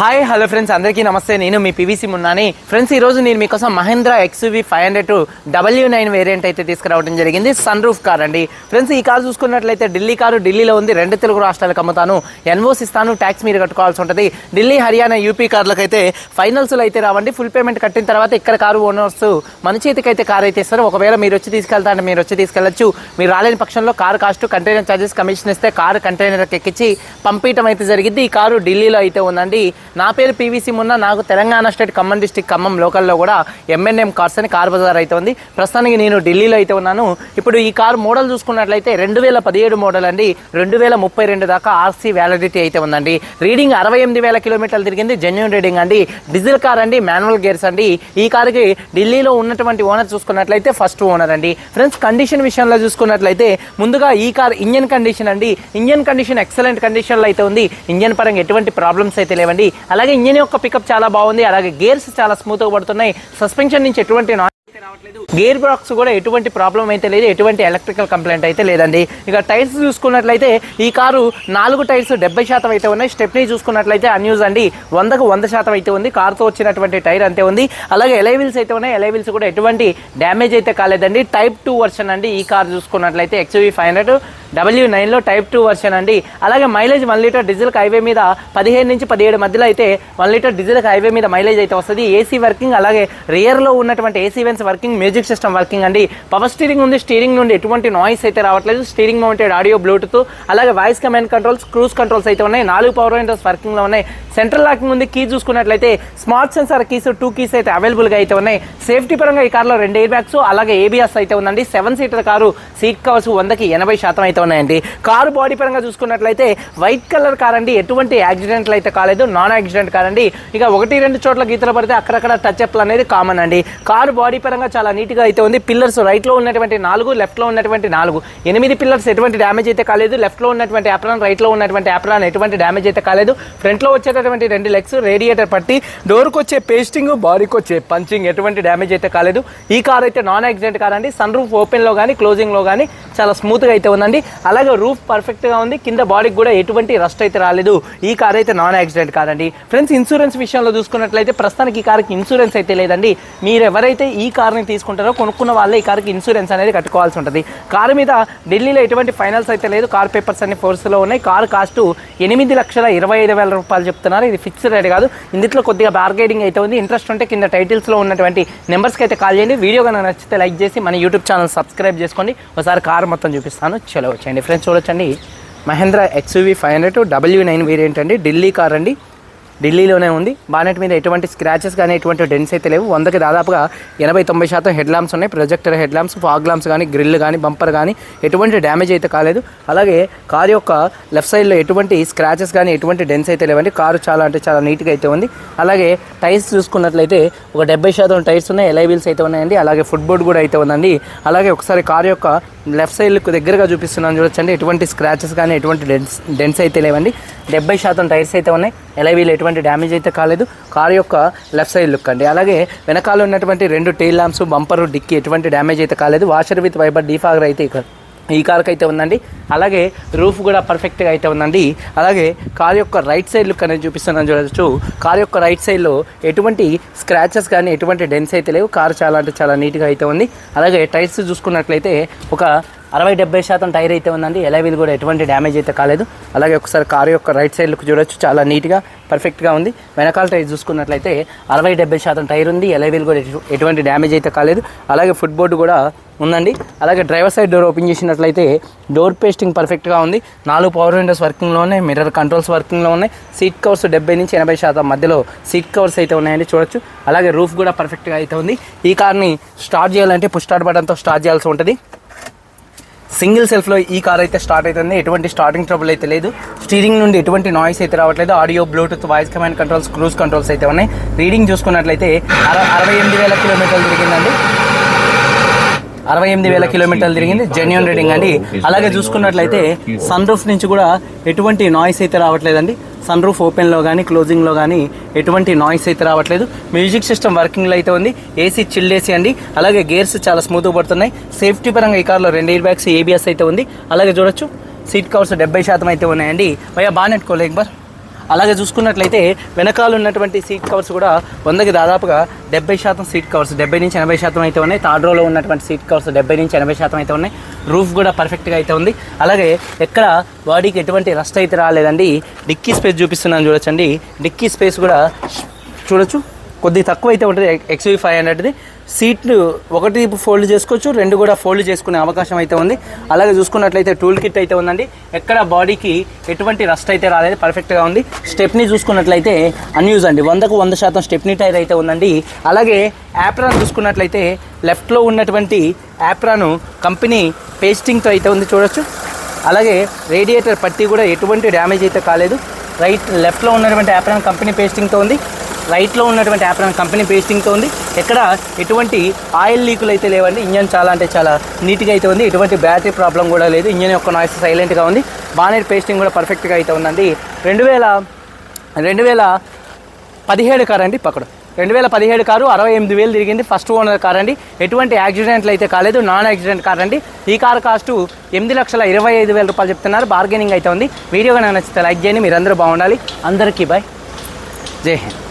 Hi hello friends అందరికీ నమస్తే. నేను మీ పివిసి మున్నాని ఫ్రెండ్స్ ఈ రోజు నేను మీకోసం Mahindra XUV five hundred W nine variant అయితే తీసుకురావడం జరిగింది. సన్ రూఫ్ కార్ అండి. ఫ్రెండ్స్ ఈ కార్ చూసుకున్నట్లయితే ఢిల్లీ కారు ఢిల్లీలో ఉంది. రెండు తెలుగు రాష్ట్రాలకు అమ్ముతాను. ఎన్ఓస్ ఇస్తాను ట్యాక్స్ మీరు కట్టుకోవాల్సి ఉంటుంది. ఢిల్లీ హర్యానా యూపీ కార్లకు అయితే ఫైనల్స్లో అయితే రావండి. ఫుల్ పేమెంట్ కట్టిన తర్వాత ఇక్కడ కారు ఓనర్స్ మన చేతికి అయితే కార్ అయితే ఇస్తారు. ఒకవేళ మీరు వచ్చి తీసుకెళ్తా అంటే మీరు వచ్చి తీసుకెళ్ళచ్చు. మీరు రాలేని పక్షంలో car cost container charges commission ఇస్తే కారు కంటైనర్కి ఎక్కించి పంపించడం అయితే జరిగింది. ఈ కారు ఢిల్లీలో అయితే ఉందండి. నా పేరు పీవీసీ మున్న నాకు తెలంగాణ స్టేట్ ఖమ్మం డిస్టిక్ ఖమ్మం లోకల్లో కూడా ఎంఎన్ఎం కార్స్ అని కార్ బజార్ అయితే ఉంది. ప్రస్తుతానికి నేను ఢిల్లీలో అయితే ఉన్నాను. ఇప్పుడు ఈ కార్ మోడల్ చూసుకున్నట్లయితే రెండు వేల పదిహేడు మోడల్ అండి. రెండు వేల ముప్పై రెండు దాకా ఆర్సీ వ్యాలిడిటీ అయితే ఉందండి. రీడింగ్ అరవై ఎనిమిది వేల కిలోమీటర్లు తిరిగింది. జెన్యున్ రీడింగ్ అండి. డీజిల్ కార్ అండి. మాన్యువల్ గేర్స్ అండి. ఈ కార్కి ఢిల్లీలో ఉన్నటువంటి ఓనర్ చూసుకున్నట్లయితే ఫస్ట్ ఓనర్ అండి. ఫ్రెండ్స్ కండిషన్ విషయంలో చూసుకున్నట్లయితే ముందుగా ఈ కార్ ఇంజన్ కండిషన్ అండి. ఇంజన్ కండిషన్ ఎక్సలెంట్ కండిషన్లో అయితే ఉంది. ఇంజన్ పరంగా ఎటువంటి ప్రాబ్లమ్స్ అయితే లేవండి. అలాగే ఇంజన్ యొక్క పికప్ చాలా బాగుంది. అలాగే గేర్స్ చాలా స్మూత్గా పడుతున్నాయి. సస్పెన్షన్ నుంచి ఎటువంటి నాయిస్ రావట్లేదు. గేర్ బాక్స్ కూడా ఎటువంటి ప్రాబ్లం అయితే లేదు ఎటువంటి ఎలక్ట్రికల్ కంప్లైంట్ అయితే లేదండి. ఇక టైర్స్ చూసుకున్నట్లయితే ఈ కారు నాలుగు టైర్స్ డెబ్బై శాతం అయితే ఉన్నాయి. స్టెప్నీ చూసుకున్నట్లయితే అన్యూజ్ అండి. వందకు వంద శాతం అయితే ఉంది. కార్తో వచ్చినటువంటి టైర్ అంతే ఉంది. అలాగే ఎలైవిల్స్ అయితే ఉన్నాయి. ఎలైవిల్స్ కూడా ఎటువంటి డ్యామేజ్ అయితే కాలేదండి. టైప్ టూ వర్షన్ అండి ఈ కార్ చూసుకున్నట్లయితే. ఎక్స్వీ ఫైవ్ హండ్రెడ్ డబ్ల్యూ నైన్లో టైప్ టూ వర్షన్ అండి. అలాగే mileage one litre diesel highway మీద పదిహేను నుంచి పదిహేడు మధ్యలో అయితే వన్ లీటర్ డీజిల్ హైవే మీద మైలేజ్ అయితే వస్తుంది. ఏసీ వర్కింగ్ అలాగే రియర్లో ఉన్నటువంటి AC vents working working music system working అండి. పవర్ స్టీరింగ్ ఉంది స్టీరింగ్ నుండి ఎటువంటి నాయిస్ అయితే రావట్లేదు. స్టీరింగ్ మౌంటెడ్ ఆడియో బ్లూటూత్ అలాగే voice command controls cruise controls అయితే ఉన్నాయి. నాలుగు పవర్ విండోస్ వర్కింగ్లో ఉన్నాయి. సెంట్రల్ లాకింగ్ ఉంది. కీ చూసుకున్నట్లయితే smart sensor keys two keys అయితే అవైలబుల్గా అయితే ఉన్నాయి. సేఫ్టీ పరంగా ఈ కార్లో రెండు ఎయిర్ బ్యాగ్స్ అలాగే ఏబిఎస్ అయితే ఉందండి. Seven seater car seat covers వందకి ఎనభై శాతం అయితే ఉన్నాయండి. కారు బాడీ పరంగా చూసుకున్నట్లయితే వైట్ కలర్ కార్ అండి. ఎటువంటి యాక్సిడెంట్లు అయితే కాలేదు. నాన్ యాక్సిడెంట్ కార్ అండి. ఇక ఒకటి రెండు చోట్ల గీతలు పడితే అక్కడక్కడ టచ్ అప్లు అనేది కామన్ అండి. కారు బాడీ పరంగా చాలా నీట్గా అయితే ఉంది. పిల్లర్స్ రైట్లో ఉన్నటువంటి నాలుగు లెఫ్ట్లో ఉన్నటువంటి నాలుగు. ఎనిమిది పిల్లర్స్ ఎటువంటి డ్యామేజ్ అయితే కాలేదు. లెఫ్ట్లో ఉన్నటువంటి అప్రాన్ రైట్లో ఉన్నటువంటి అప్రాన్ ఎటువంటి డ్యామేజ్ అయితే కాలేదు. ఫ్రంట్లో వచ్చేటటువంటి రెండు లెగ్స్ రేడియేటర్ పట్టి డోర్కి వచ్చే పేస్టింగ్ బాడీకి వచ్చే పంచింగ్ ఎటువంటి డ్యామేజ్ అయితే కాలేదు. ఈ కార్ అయితే నాన్ యాక్సిడెంట్ కార్ అండి సన్ రూఫ్ ఓపెన్లో కానీ క్లోజింగ్లో కానీ చాలా స్మూత్గా అయితే ఉందండి. అలాగే రూఫ్ పర్ఫెక్ట్గా ఉంది. కింద బాడీకి కూడా ఎటువంటి రస్ట్ అయితే రాలేదు. ఈ కార్ అయితే నాన్ యాక్సిడెంట్ కాదండి ఫ్రెండ్స్ ఇన్సూరెన్స్ విషయంలో చూసుకున్నట్లయితే ప్రస్తుతానికి ఈ కార్కి ఇన్సూరెన్స్ అయితే లేదండి. మీరు ఎవరైతే ఈ కార్ని తీసుకుంటారో కొనుక్కున్న వాళ్ళే ఈ కార్కి ఇన్సూరెన్స్ అనేది కట్టుకోవాల్సి ఉంటుంది. కారు మీద ఢిల్లీలో ఎటువంటి ఫైనల్స్ అయితే లేదు. కార్ పేపర్స్ అన్ని ఫోర్స్లో ఉన్నాయి. కారు కాస్ట్ ఎనిమిది లక్షల ఇరవై ఐదు వేల రూపాయలు చెప్తున్నారు. ఇది ఫిక్స్డ్ రేట్ కాదు. ఇందులో కొద్దిగా బార్గెనింగ్ అయితే ఉంది. ఇంట్రెస్ట్ ఉంటే కింద టైటిల్స్లో ఉన్నటువంటి నెంబర్స్కి అయితే కాల్ చేయండి. వీడియో కనుక నచ్చితే లైక్ చేసి మన యూట్యూబ్ ఛానల్ సబ్స్క్రైబ్ చేసుకోండి. ఒకసారి కార్ మొత్తం చూపిస్తాను. చలో వచ్చేయండి. ఫ్రెండ్స్ చూడొచ్చండి. Mahindra XUV five hundred W nine variant అండి. ఢిల్లీ కార్ అండి. ఢిల్లీలోనే ఉంది. బానెట్ మీద ఎటువంటి స్క్రాచెస్ కానీ ఎటువంటి డెన్స్ అయితే లేవు. వందకి దాదాపుగా ఎనభై తొంభై శాతం హెడ్ ల్యాంప్స్ ఉన్నాయి. Projector head lamps fog lamps కానీ గ్రిల్ కానీ బంపర్ కానీ ఎటువంటి డ్యామేజ్ అయితే కాలేదు. అలాగే కారు యొక్క లెఫ్ట్ సైడ్లో ఎటువంటి స్క్రాచెస్ కానీ ఎటువంటి డెన్స్ అయితే లేవండి. కారు చాలా అంటే చాలా నీట్గా అయితే ఉంది. అలాగే టైర్స్ చూసుకున్నట్లయితే ఒక డెబ్బై శాతం టైర్స్ ఉన్నాయి. ఎలై వీల్స్ అయితే ఉన్నాయండి. అలాగే ఫుట్బోర్డ్ కూడా అయితే ఉందండి. అలాగే ఒకసారి కారు యొక్క లెఫ్ట్ సైడ్ దగ్గరగా చూపిస్తున్నాను చూడొచ్చండి. ఎటువంటి స్క్రాచెస్ కానీ ఎటువంటి డెన్స్ డెన్స్ అయితే లేవండి. డెబ్బై శాతం టైర్స్ అయితే ఉన్నాయి. ఎలవీలు ఎటువంటి డ్యామేజ్ అయితే కాలేదు. కారు యొక్క లెఫ్ట్ సైడ్ లుక్ అండి. అలాగే వెనకాల ఉన్నటువంటి రెండు టెయిల్ ల్యాంప్స్ బంపర్ డిక్కి ఎటువంటి డ్యామేజ్ అయితే కాలేదు. వాషర్ విత్ వైబర్ డీఫాగర్ అయితే ఇక్కడ ఈ కార్కి అయితే ఉందండి. అలాగే రూఫ్ కూడా పర్ఫెక్ట్గా అయితే ఉందండి. అలాగే కార్ యొక్క రైట్ సైడ్ లుక్ అనేది చూపిస్తున్నాను చూడవచ్చు కార్ యొక్క రైట్ సైడ్లో ఎటువంటి స్క్రాచెస్ కానీ ఎటువంటి డెన్స్ అయితే లేవు. కార్ చాలా అంటే చాలా నీట్గా అయితే ఉంది. అలాగే టైర్స్ చూసుకున్నట్లయితే ఒక అరవై డెబ్బై శాతం టైర్ అయితే ఉందండి. ఎలవీల్ కూడా ఎటువంటి డ్యామేజ్ అయితే కాలేదు. అలాగే ఒకసారి కారు యొక్క రైట్ సైడ్ లుక్ చూడొచ్చు. చాలా నీట్గా పర్ఫెక్ట్గా ఉంది. వెనకాల టైర్ చూసుకున్నట్లయితే అరవై డెబ్బై శాతం టైర్ ఉంది. ఎలవీల్ కూడా ఎటువంటి డ్యామేజ్ అయితే కాలేదు. అలాగే ఫుట్ బోర్డు కూడా ఉందండి. అలాగే డ్రైవర్ సైడ్ డోర్ ఓపెన్ చేసినట్లయితే డోర్ పేస్టింగ్ పర్ఫెక్ట్గా ఉంది. నాలుగు పవర్ విండోస్ వర్కింగ్లో ఉన్నాయి మిర్రర్ కంట్రోల్స్ వర్కింగ్లో ఉన్నాయి. సీట్ కవర్స్ డెబ్బై నుంచి ఎనభై శాతం మధ్యలో సీట్ కవర్స్ అయితే ఉన్నాయండి చూడొచ్చు. అలాగే రూఫ్ కూడా పర్ఫెక్ట్గా అయితే ఉంది. ఈ కార్ని స్టార్ట్ చేయాలంటే పుష్ స్టార్ట్ బటన్తో స్టార్ట్ చేయాల్సి ఉంటుంది. సింగిల్ సెల్ఫ్లో ఈ కార్ అయితే స్టార్ట్ అవుతుంది. ఎటువంటి స్టార్టింగ్ ట్రబుల్ అయితే లేదు. స్టీరింగ్ నుండి ఎటువంటి నాయిస్ అయితే రావట్లేదు. Audio bluetooth voice command controls cruise controls అయితే ఉన్నాయి. రీడింగ్ చూసుకున్నట్లయితే అర అరవై ఎనిమిది వేల కిలోమీటర్లు తిరిగిందండి. అరవై ఎనిమిది వేల కిలోమీటర్లు తిరిగింది. జెన్యున్ రీడింగ్ అండి. అలాగే చూసుకున్నట్లయితే సన్ రూఫ్ నుంచి కూడా ఎటువంటి నాయిస్ అయితే రావట్లేదండి. సన్ రూఫ్ ఓపెన్లో కానీ క్లోజింగ్లో కానీ ఎటువంటి నాయిస్ అయితే రావట్లేదు. మ్యూజిక్ సిస్టమ్ వర్కింగ్లో అయితే ఉంది. ఏసీ చిల్డ్ ఏసీ అండి. అలాగే గేర్స్ చాలా స్మూత్గా పడుతున్నాయి. సేఫ్టీ పరంగా ఈ కార్లో రెండు ఎయిర్ బ్యాగ్స్ ఏబిఎస్ అయితే ఉంది. అలాగే చూడొచ్చు. సీట్ కవర్స్ డెబ్బై శాతం అయితే ఉన్నాయండి. భయ్యా బాగా నెట్టుకోలే ఎక్ బార్. అలాగే చూసుకున్నట్లయితే వెనకాల ఉన్నటువంటి సీట్ కవర్స్ కూడా వందకి దాదాపుగా డెబ్బై శాతం సీట్ కవర్స్ డెబ్బై నుంచి ఎనభై శాతం అయితే ఉన్నాయి. థర్డ్ రోలో ఉన్నటువంటి సీట్ కవర్స్ డెబ్బై నుంచి ఎనభై శాతం అయితే ఉన్నాయి. రూఫ్ కూడా పర్ఫెక్ట్గా అయితే ఉంది. అలాగే ఎక్కడ బాడీకి ఎటువంటి రస్ట్ అయితే రాలేదండి. డిక్కీ స్పేస్ చూపిస్తున్నాను చూడొచ్చండి. డిక్కీ స్పేస్ కూడా చూడొచ్చు. కొద్ది తక్కువ అయితే ఉంటుంది ఎక్స్వీ ఫైవ్ హండ్రెడ్ది సీట్లు ఒకటి ఫోల్డ్ చేసుకోవచ్చు రెండు కూడా ఫోల్డ్ చేసుకునే అవకాశం అయితే ఉంది. అలాగే చూసుకున్నట్లయితే టూల్ కిట్ అయితే ఉందండి. ఎక్కడ బాడీకి ఎటువంటి రస్ట్ అయితే రాలేదు పర్ఫెక్ట్గా ఉంది. స్టెప్ని చూసుకున్నట్లయితే అన్యూజ్ అండి. వందకు వంద శాతం స్టెప్నీ టైర్ అయితే ఉందండి. అలాగే యాప్రాన్ చూసుకున్నట్లయితే లెఫ్ట్లో ఉన్నటువంటి యాప్రాను కంపెనీ పేస్టింగ్తో అయితే ఉంది చూడొచ్చు. అలాగే రేడియేటర్ పట్టి కూడా ఎటువంటి డ్యామేజ్ అయితే కాలేదు. రైట్ లెఫ్ట్లో ఉన్నటువంటి యాప్రాన్ కంపెనీ పేస్టింగ్తో ఉంది. రైట్లో ఉన్నటువంటి యాప్రాన్ కంపెనీ పేస్టింగ్తో ఉంది. ఎక్కడ ఎటువంటి ఆయిల్ లీకులు అయితే లేవండి. ఇంజన్ చాలా అంటే చాలా నీట్గా అయితే ఉంది. ఎటువంటి బ్యాటరీ ప్రాబ్లం కూడా లేదు. ఇంజన్ యొక్క నాయిస్ సైలెంట్గా ఉంది. బానెట్ పేస్టింగ్ కూడా పర్ఫెక్ట్గా అయితే ఉందండి. రెండు వేల రెండు వేల పదిహేడు కార్ అండి పక్కడు రెండు వేల పదిహేడు కారు అరవై ఎనిమిది వేలు తిరిగింది. ఫస్ట్ ఓనర్ కార్ అండి. ఎటువంటి యాక్సిడెంట్లు అయితే కాలేదు. నాన్ యాక్సిడెంట్ కార్ అండి. ఈ కార్ కాస్ట్ ఎనిమిది లక్షల ఇరవై ఐదు వేల రూపాయలు చెప్తున్నారు. బార్గెనింగ్ అయితే ఉంది. వీడియో కనుక నచ్చితే లైక్ చేయండి. మీరందరూ బాగుండాలి. అందరికీ బాయ్. జై హింద్.